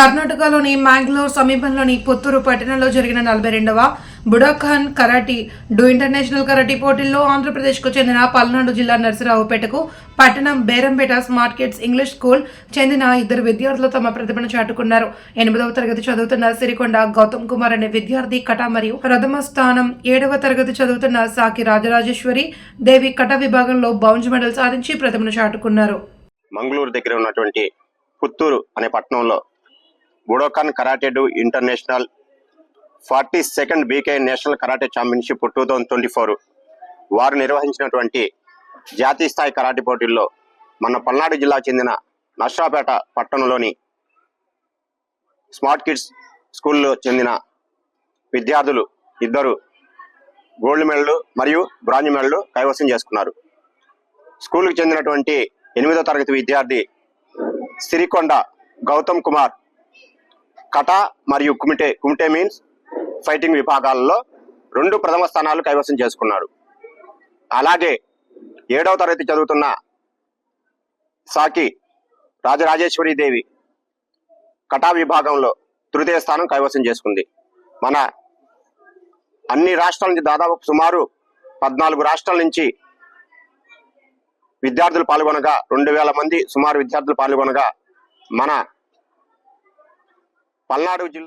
కర్ణాటకలోని మ్యాంగ్లూర్ సమీపంలోని పుత్తూరు పట్టణంలో జరిగిన నలభై రెండవ Budokan karate do international karate పోటీల్లో ఆంధ్రప్రదేశ్కు చెందిన పల్నాడు జిల్లా నరసరావుపేటకు పట్టణం Berampeta smart kids English school చెందిన ఇద్దరు విద్యార్థులు తమ ప్రతిభను చాటుకున్నారు. ఎనిమిదవ తరగతి చదువుతున్న సిరికొండ గౌతమ్ కుమార్ అనే విద్యార్థి కట మరియు ప్రథమ స్థానం ఏడవ తరగతి చదువుతున్న సాకి రాజరాజేశ్వరి దేవి కట విభాగంలో బౌన్స్ మెడల్ సాధించి ప్రతిభను చాటుకున్నారు. మంగళూరు దగ్గర ఉన్నటువంటి పుత్తూరు అనే పట్టణంలో Budokan karate do international forty second BK national karate championship two thousand twenty four వారు నిర్వహించినటువంటి జాతీయ స్థాయి కరాటే పోటీల్లో మన పల్నాడు జిల్లా చెందిన నష్టాపేట పట్టణంలోని స్మార్ట్ కిడ్స్ స్కూల్లో చెందిన విద్యార్థులు ఇద్దరు గోల్డ్ మెడల్ మరియు బ్రాంజ్ మెడల్ కైవసం చేసుకున్నారు. స్కూల్కి చెందినటువంటి ఎనిమిదో తరగతి విద్యార్థి సిరికొండ గౌతమ్ కుమార్ కటా మరియు కుమిటే కుమిటే మీన్స్ ఫైటింగ్ విభాగాలలో రెండు ప్రథమ స్థానాలు కైవసం చేసుకున్నాడు. అలాగే ఏడవ తరగతి చదువుతున్న సాకి రాజరాజేశ్వరి దేవి కటా విభాగంలో తృతీయ స్థానం కైవసం చేసుకుంది. మన అన్ని రాష్ట్రాల నుంచి దాదాపు సుమారు పద్నాలుగు రాష్ట్రాల నుంచి విద్యార్థులు పాల్గొనగా రెండు వేల మంది సుమారు విద్యార్థులు పాల్గొనగా మన పల్నాడు జిల్లా